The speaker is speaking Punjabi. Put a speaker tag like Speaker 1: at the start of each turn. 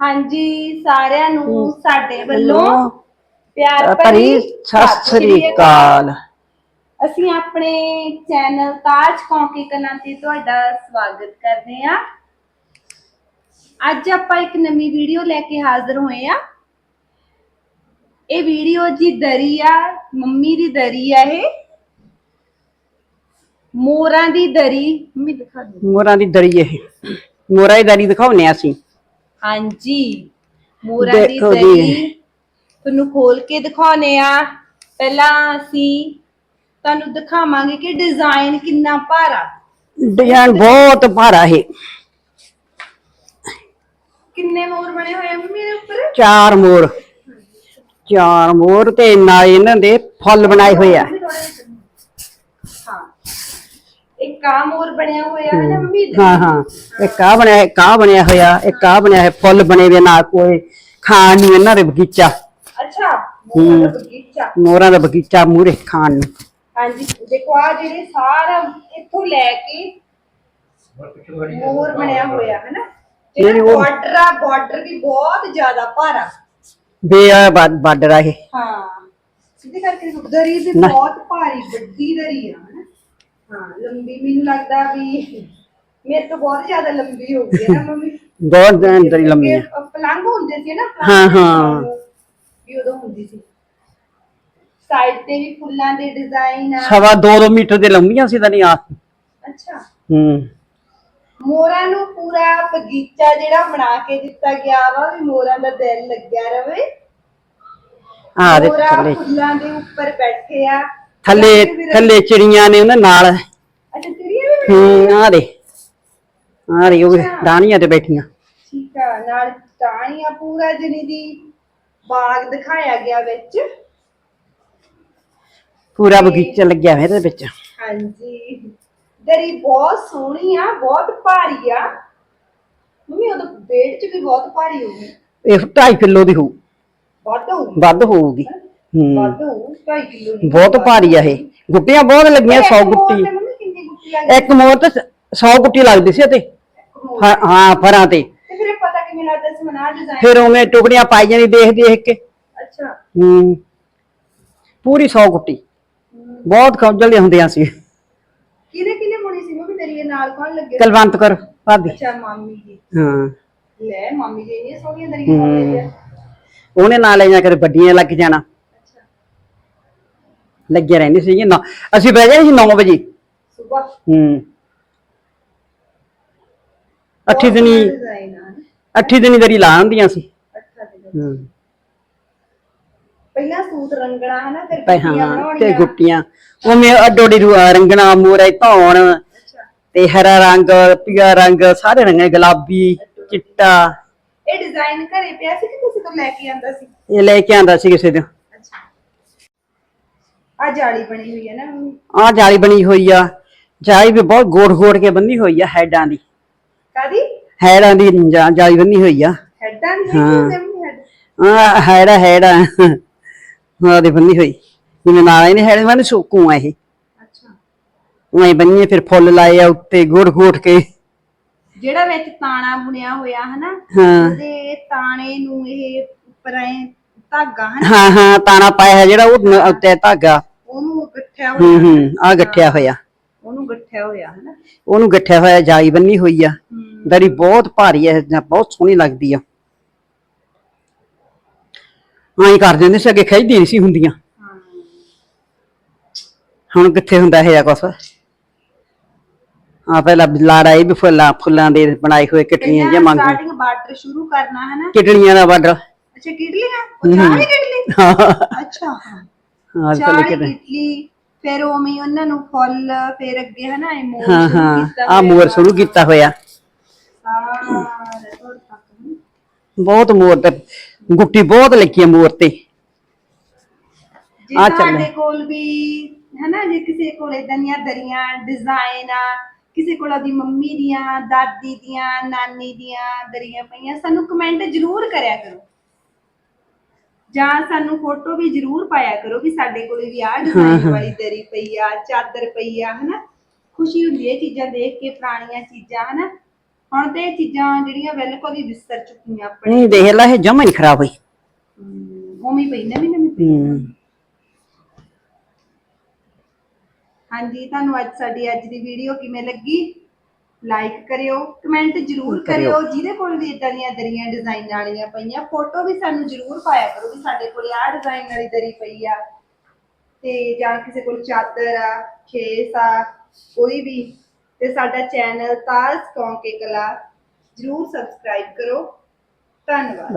Speaker 1: ਹਾਂਜੀ ਸਾਰਿਆਂ ਨੂੰ ਸਾਡੇ ਵੱਲੋਂ ਪਿਆਰ
Speaker 2: ਭਰੀ ਸਤਿ ਸ੍ਰੀ ਅਕਾਲ।
Speaker 1: ਅਸੀਂ ਆਪਣੇ ਚੈਨਲ ਤਾਜ ਕੌਂਕੀ ਕਲਾਂ ਤੇ ਤੁਹਾਡਾ ਸਵਾਗਤ ਕਰਦੇ ਹਾਂ। ਅੱਜ ਆਪਾਂ ਇੱਕ ਨਵੀਂ ਵੀਡੀਓ ਲੈ ਕੇ ਹਾਜ਼ਰ ਹੋਏ ਆ ਇਹ ਵੀਡੀਓ ਜੀ ਦਰੀ ਆ ਮੰਮੀ ਦੀ ਦਰੀ ਆ ਇਹ। ਮੋਰਾਂ ਦੀ ਦਰੀ ਮੰਮੀ ਦਿਖਾ ਦਿਓ।
Speaker 2: ਮੋਰਾਂ ਦੀ ਦਰੀ ਇਹ। ਮੋਰਾਂ ਦੀ ਦਰੀ ਦਿਖਾਉਨੇ ਆ ਅਸੀਂ।
Speaker 1: ਹਾਂਜੀ। ਮੋਰਾਂ ਦੀ
Speaker 2: ਦੇਖੋ ਜੀ।
Speaker 1: ਦਰੀ ਤੁਹਾਨੂੰ ਖੋਲ ਕੇ ਦਿਖਾਉਨੇ ਆ। ਪਹਿਲਾਂ ਅਸੀਂ ਤੁਹਾਨੂੰ ਦਿਖਾਵਾਂਗੇ ਕਿ ਡਿਜ਼ਾਈਨ ਕਿੰਨਾ ਭਾਰਾ।
Speaker 2: ਡਿਜ਼ਾਈਨ ਬਹੁਤ ਭਾਰਾ ਇਹ।
Speaker 1: ਕਿੰਨੇ ਮੋਰ ਬਣੇ ਹੋਏ ਆ ਇਹਦੇ ਉੱਪਰ?
Speaker 2: ਚਾਰ ਮੋਰ। ਚਾਰ ਮੋਰ ਤੇ ਨਾਲ ਇਹਨਾਂ ਦੇ ਫੁੱਲ ਬਣਾਏ ਹੋਏ ਆ।
Speaker 1: ਹਾਂ ਇੱਕ ਆ ਮੋਰ ਬਣਿਆ ਹੋਇਆ ਹੈ ਨਾ ਮੰਮੀ ਇਹਦੇ?
Speaker 2: ਹਾਂ ਹਾਂ ਇੱਕ ਆ ਬਣਿਆ ਇੱਕ ਆਹ ਬਣਿਆ ਹੋਇਆ ਇੱਕ ਆ ਬਣਿਆ ਹੈ ਫੁੱਲ ਬਣੇ ਹੋਏ ਨਾਲ ਕੋਈ ਖਾਣ ਨੂੰ ਇਹਨਾਂ ਦੇ ਬਗੀਚਾ
Speaker 1: ਅੱਛਾ ਮੋਰ ਦਾ ਬਗੀਚਾ
Speaker 2: ਮੋਰਾਂ ਦਾ ਬਗੀਚਾ ਮੂਰੇ ਖਾਣ ਨੂੰ
Speaker 1: ਹਾਂਜੀ ਦੇਖੋ ਆ ਜਿਹੜੇ ਸਾਰਾ ਇੱਥੋਂ ਲੈ ਕੇ ਮੋਰ ਬਣਿਆ ਹੋਇਆ ਹੈ ਨਾ
Speaker 2: ਨਹੀਂ,
Speaker 1: ਜਿਹੜਾ
Speaker 2: ਉਹ-
Speaker 1: ਬਾਰਡਰ ਆ ਬਾਰਡਰ ਵੀ ਬਹੁਤ ਜ਼ਿਆਦਾ ਭਾਰਾ
Speaker 2: ਬੇ ਆ ਬਾਰਡਰ ਆ ਇਹ
Speaker 1: ਹਾਂ ਸਿੱਧੇ ਕਰਕੇ ਦੇਖੋ, ਦਰੀ ਵੀ
Speaker 2: ਨਾ।
Speaker 1: ਬਹੁਤ ਭਾਰੀ ਵੱਡੀ ਦਰੀ ਆ ਹਨਾ ਹਾਂ ਲੰਬੀ ਮੈਨੂੰ ਲੱਗਦਾ ਵੀ ਮੇਰੇ ਤੋਂ ਬਹੁਤ ਜ਼ਿਆਦਾ ਲੰਬੀ ਹੋ ਗਈ ਹੈ ਨਾ ਮੰਮੀ।
Speaker 2: ਬਹੁਤ ਦਰੀ ਲੰਮੀ ਆ
Speaker 1: ਕਿਉਂਕਿ ਪਲੰਘ ਹੁੰਦੇ ਸੀ ਨਾ ਪਲੰਘ
Speaker 2: ਹਾਂ, ਹਾਂ।
Speaker 1: ਵੀ ਉਦੋਂ ਹੁੰਦੀ ਸੀ। ਸਾਈਡ ਤੇ ਵੀ ਫੁੱਲਾਂ ਦੇ ਡਿਜ਼ਾਈਨ ਆ।
Speaker 2: ਸਵਾ 2 ਮੀਟਰ ਦੇ ਲੰਮੀਆਂ ਸੀ ਤਾਂ ਨਹੀਂ ਆ
Speaker 1: ਅੱਛਾ।
Speaker 2: ਹੂੰ।
Speaker 1: ਮੋਰਾਂ ਨੂੰ ਪੂਰਾ ਬਗੀਚਾ ਜਿਹੜਾ ਬਣਾ ਕੇ ਦਿੱਤਾ ਗਿਆ ਵਾ ਵੀ ਮੋਰਾਂ ਦਾ ਦਿਲ ਲੱਗਿਆ ਰਵੇ।
Speaker 2: ਆ ਦੇ
Speaker 1: ਮੋਰਾਂ
Speaker 2: ਥੱਲੇ
Speaker 1: ਫੁੱਲਾਂ ਦੇ ਉੱਪਰ ਬੈਠੇ ਆ।
Speaker 2: ਥੱਲੇ ਥੱਲੇ ਚਿੜੀਆਂ ਨੇ ਉਹਨਾਂ ਨਾਲ।
Speaker 1: ਅੱਛਾ ਚਿੜੀਆਂ ਵੀ
Speaker 2: ਹੂੰ ਆ ਦੇ ਆ ਰਹੀ ਉਹ ਵੀ ਡਾਣੀਆਂ ਤੇ ਬੈਠੀਆਂ।
Speaker 1: ਠੀਕ ਆ ਨਾਲ ਟਾਣੀਆਂ ਪੂਰਾ ਜਨੀ ਦੀ ਬਾਗ ਦਿਖਾਇਆ ਗਿਆ ਵਿੱਚ।
Speaker 2: ਪੂਰਾ ਬਗੀਚਾ ਲੱਗਿਆ ਹੋਇਆ ਇਹਦੇ ਵਿੱਚ।
Speaker 1: ਹਾਂਜੀ। ਦਰੀ ਬਹੁਤ ਸੋਹਣੀ ਆ ਬਹੁਤ ਭਾਰੀ ਆ। ਮੰਮੀ ਉਹ ਤਾਂ ਵੇਟ ਚ ਵੀ ਬਹੁਤ ਭਾਰੀ ਹੋਊਗੀ।
Speaker 2: ਇਹ 2.5 ਕਿਲੋ ਦੀ ਹੋਊ।
Speaker 1: ਵੱਧ ਹੋਊਗੀ।
Speaker 2: ਵੱਧ ਹੋਊਗੀ। ਹੂੰ।
Speaker 1: ਵੱਧ ਹੋਊ 2.5 ਕਿਲੋ ਦੀ
Speaker 2: ਬਹੁਤ ਭਾਰੀ ਆ ਇਹ। ਗੁੱਟੀਆਂ ਬਹੁਤ ਲੱਗੀਆਂ 100 ਗੁੱਟੀ।
Speaker 1: ਮੰਮੀ ਕਿੰਨੀ ਗੁੱਟੀ
Speaker 2: ਇੱਕ ਮੋਰ ਤੇ 100 ਗੁੱਟੀ ਲੱਗਦੀ ਸੀ ਤੇ। ਹਾਂ ਫਰਾਂ ਤੇ।
Speaker 1: ਤੇ ਫਿਰ ਇਹ ਪਤਾ ਕਿਵੇਂ ਲੱਗਦਾ ਸੀ ਮਨਾ ਡਿਜ਼ਾਈਨ
Speaker 2: ਫਿਰ ਉਵੇਂ ਟੁਕੜੀਆਂ ਪਾਈ ਜਾਂਦੀ ਦੇਖ ਦੇਖ ਕੇ।
Speaker 1: ਅੱਛਾ।
Speaker 2: ਹੂੰ। ਪੂਰੀ 100 ਗੁੱਟੀ। ਬਹੁਤ ਖੌਜਲੀਆਂ ਹੁੰਦੀਆਂ ਸੀ।
Speaker 1: ਕਿਹਨੇ ਕਿਹਨੇ ਬੁਣੀ ਸੀ? ਮੰਮੀ ਤੇਰੀ ਇਹ ਨਾਲ ਕੌਣ ਲੱਗੇ?
Speaker 2: ਕਲਵੰਤ ਕਰ ਭਾਬੀ।
Speaker 1: ਅੱਛਾ ਮਾਮੀ ਜੀ।
Speaker 2: ਹਾਂ।
Speaker 1: ਲੈ ਮਾਮੀ ਜੀ ਇਹ ਸੋਹਣੀਆਂ ਦਰੀਆਂ ਆ
Speaker 2: ਉਹਨੇ ਨਾਲ ਲੈ ਜਾ ਕੇ ਵੱਡੀਆਂ ਲੱਗ ਜਾਣਾ। ਲੱਗੇ ਰਹਿੰਦੇ ਸੀ ਨਾ। ਅਸੀਂ ਬਹਿ ਜਾਂਦੇ ਸੀ 9 ਵਜੇ।
Speaker 1: ਸੁਬਾ।
Speaker 2: ਹੂੰ। ਅੱਠੀ ਦਿਨੀ ਅੱਠੀ ਦਿਨੀ ਦਰੀ ਲਾ ਆਂਦੀਆਂ ਸੀ। ਹੂੰ।
Speaker 1: ਪਹਿਲਾਂ ਸੂਤ ਰੰਗਣਾ ਹਨਾ ਫਿਰ ਗੁੱਟੀਆਂ
Speaker 2: ਹਾਂ ਤੇ
Speaker 1: ਬਣਾਉਣੀਆਂ
Speaker 2: ਗੁੱਟੀਆਂ। ਉਵੇਂ ਅੱਡੋੜੀ ਰੂ ਰੰਗਣਾ ਮੂਰੇ ਧੌਣ। ਤੇ ਹਰਾ ਰੰਗ ਪੀਲਾ ਰੰਗ ਸਾਰੇ ਰੰਗ ਗੁਲਾਬੀ ਚਿੱਟਾ।
Speaker 1: ਇਹ ਡਿਜ਼ਾਈਨ ਘਰੇ ਪਿਆ ਸੀ ਕਿ ਕਿਸੇ ਤੋਂ ਲੈ ਕੇ ਆਂਦਾ ਸੀ?
Speaker 2: ਇਹ ਲੈ ਕੇ ਆਂਦਾ ਸੀ ਕਿਸੇ
Speaker 1: ਅੱਛਾ ਆ ਜਾਲੀ ਬਣੀ ਹੋਈ ਹੈ ਨਾ ਮੰਮੀ?
Speaker 2: ਆਹ ਜਾਲੀ ਬਣੀ ਹੋਈ ਆ। ਜਾਲੀ ਵੀ ਬਹੁਤ ਗੋੜ ਗੋੜ ਕੇ ਬੰਨੀ ਹੋਈ ਆ ਹੈਡਾਂ ਦੀ।
Speaker 1: ਕਾਦੀ
Speaker 2: ਹੈਡਾਂ ਦੀ ਜਾ- ਜਾਲੀ ਬੰਨੀ ਹੋਈ ਆ।
Speaker 1: ਹੈਡਾਂ ਦੀ ਹੈ। ਮੰਮੀ ਹੈਡ?
Speaker 2: ਆ ਹੈੜਾ ਹੈੜਾ ਹਾਂ ਦੇ ਬੰਨੀ ਹੋਈ। ਜਿਵੇਂ ਨਾਲ ਇਹਨੇ ਹੈੜ ਬੰਨ ਸੁੱਕੂ ਆ ਇਹ।
Speaker 1: ਅੱਛਾ।
Speaker 2: ਉਵੇਂ ਬੰਨੀਏ ਫਿਰ ਫੁੱਲ ਲਾਏ ਆ ਉੱਤੇ ਗੋੜ ਗੋੜ ਕੇ।
Speaker 1: ਜਿਹੜਾ ਵਿੱਚ ਤਾਣਾ ਬੁਣਿਆ ਹੋਇਆ ਹਨਾ
Speaker 2: ਹਾਂ।
Speaker 1: ਉਹਦੇ ਤਾਣੇ ਨੂੰ ਇਹ ਉੱਪਰ ਐ ਧਾਗਾ
Speaker 2: ਹਾਂ ਹਾਂ ਤਾਣਾ ਪਾਇਆ ਹੈ ਜਿਹੜਾ ਉਹ ਨ- ਉੱਤੇ ਧਾਗਾ।
Speaker 1: ਉਹਨੂੰ ਗੱਠਿਆ
Speaker 2: ਹੂੰ
Speaker 1: ਹੋਇਆ।
Speaker 2: ਹੂੰ ਆ ਗੱਠਿਆ ਹੋਇਆ।
Speaker 1: ਉਹਨੂੰ ਗੱਠਿਆ ਹੋਇਆ ਹਨਾ?
Speaker 2: ਉਹਨੂੰ ਗੱਠਿਆ ਹੋਇਆ ਜਾਲੀ ਬੰਨੀ ਹੋਈ ਆ।
Speaker 1: ਹੂੰ।
Speaker 2: ਦਰੀ ਬਹੁਤ ਭਾਰੀ ਹੈ ਜਾਂ ਬਹੁਤ ਸੋਹਣੀ ਲੱਗਦੀ ਆ। ਆਈ ਕਰ ਦਿੰਦੇ ਸੀ ਅੱਗੇ ਖਿੱਚਦੀ ਨਹੀਂ ਸੀ ਹੁੰਦੀਆਂ।
Speaker 1: ਹਾਂ।
Speaker 2: ਹੁਣ ਕਿੱਥੇ ਹੁੰਦਾ ਇਹ ਜਾਂ ਕੁਛ? ਆ ਪਹਿਲਾਂ ਲਾੜਾ ਇਹ ਵੀ ਫੁੱਲਾਂ ਫੁੱਲਾਂ ਦੇ ਬਣਾਏ ਹੋਏ ਕਿਟਣੀਆਂ ਜਿਹਾ ਮੰਗੂ
Speaker 1: ਸਟਾਰਟਿੰਗ ਬਾਰਡਰ ਸ਼ੁਰੂ ਕਰਨਾ ਹੈ ਨਾ
Speaker 2: ਕਿਟਣੀਆਂ ਦਾ ਬਾਰਡਰ।
Speaker 1: ਅੱਛਾ ਕਿਡਲੀਆਂ ਉਹ ਚਾਹ ਨਹੀਂ ਕਿਡਲੀ
Speaker 2: ਹਾਂ।
Speaker 1: ਅੱਛਾ ਹਾਂ।
Speaker 2: ਹਾਂ
Speaker 1: ਚਾਹ
Speaker 2: ਪਹਿਲੇ
Speaker 1: ਨੀ
Speaker 2: ਕਿਤੇ
Speaker 1: ਕਿਡਲੀ ਫਿਰ ਉਵੇਂ ਹੀ ਉਹਨਾਂ ਨੂੰ ਫੁੱਲ ਫਿਰ ਅੱਗੇ ਹਨਾ ਮੋਰ
Speaker 2: ਹਾਂ ਹਾਂ। ਆ ਮੋਰ ਸ਼ੁਰੂ ਕੀਤਾ ਹੋਇਆ।
Speaker 1: ਸਾਰੇ ਤੁਰ ਤੱਕ ਨੂੰ।
Speaker 2: ਬਹੁਤ ਮੋਰ ਤੇ ਗੁੱਟੀ ਬਹੁਤ ਲੱਗੀ ਆ ਮੋਰ ਤੇ।
Speaker 1: ਜੇ
Speaker 2: ਆ ਚੱਲੇ।
Speaker 1: ਤੁਹਾਡੇ ਕੋਲ ਵੀ ਹਨਾ ਜੇ ਕਿਸੇ ਕੋਲ ਇਦਾਂ ਦੀਆਂ ਦਰੀਆਂ ਡਿਜ਼ਾਈਨ ਆ ਕਿਸੇ ਕੋਲ ਆਪਣੀ ਮੰਮੀ ਦੀਆਂ ਦਾਦੀ ਦੀਆਂ ਨਾਨੀ ਦੀਆਂ ਦਰੀਆਂ ਪਈਆਂ ਸਾਨੂੰ ਕਮੈਂਟ ਜ਼ਰੂਰ ਕਰਿਆ ਕਰੋ। ਜਾਂ ਸਾਨੂੰ ਫੋਟੋ ਵੀ ਜ਼ਰੂਰ ਪਾਇਆ ਕਰੋ ਵੀ ਸਾਡੇ ਕੋਲੇ ਵੀ ਆਹ ਡਿਜ਼ਾਈਨ ਵਾਲੀ ਦਰੀ ਪਈ ਆ ਚਾਦਰ ਪਈ ਆ ਹਨਾ? ਖੁਸ਼ੀ ਹੁੰਦੀ ਹੈ ਚੀਜ਼ਾਂ ਦੇਖ ਕੇ ਪੁਰਾਣੀਆਂ ਚੀਜ਼ਾਂ ਹਨਾ? ਹੁਣ ਤੇ ਇਹ ਚੀਜ਼ਾਂ ਜਿਹੜੀਆਂ ਬਿਲਕੁਲ ਹੀ ਵਿਸਰ ਚੁੱਕੀਆਂ ਆਪਣੇ
Speaker 2: ਨਹੀਂ ਦੇਖ ਲੈ ਇਹ ਜਮਾ ਨਹੀਂ ਖਰਾਬ ਹੋਈ।
Speaker 1: ਹਮ, ਉਵੇਂ ਹੀ ਪਈ ਨਵੀਂ ਨਵੀਂ ਪਈ।
Speaker 2: ਹੂੰ
Speaker 1: ਹਾਂਜੀ ਤੁਹਾਨੂੰ ਅੱਜ ਸਾਡੀ ਅੱਜ ਦੀ ਵੀਡੀਓ ਕਿਵੇਂ ਲੱਗੀ? ਲਾਈਕ ਕਰਿਓ ਕਮੈਂਟ ਜਰੂਰ ਕਰਿਓ। ਜਿਹਦੇ ਕੋਲ ਵੀ ਇਦਾਂ ਦੀਆਂ ਦਰੀਆਂ ਡਿਜ਼ਾਈਨ ਵਾਲੀਆਂ ਪਈਆਂ ਫੋਟੋ ਵੀ ਸਾਨੂੰ ਜਰੂਰ ਪਾਇਆ ਕਰੋ ਵੀ ਸਾਡੇ ਕੋਲ ਆਹ ਡਿਜ਼ਾਈਨ ਵਾਲੀ ਦਰੀ ਪਈ ਆ। ਤੇ ਜਾਂ ਕਿਸੇ ਕੋਲ ਚਾਦਰ ਆ ਖੇਸ ਆ ਕੋਈ ਵੀ। ਤੇ ਸਾਡਾ ਚੈਨਲ ਤਾਜ ਕੌਂਕੇ ਕਲਾ ਜਰੂਰ ਸਬਸਕ੍ਰਾਈਬ ਕਰੋ। ਧੰਨਵਾਦ।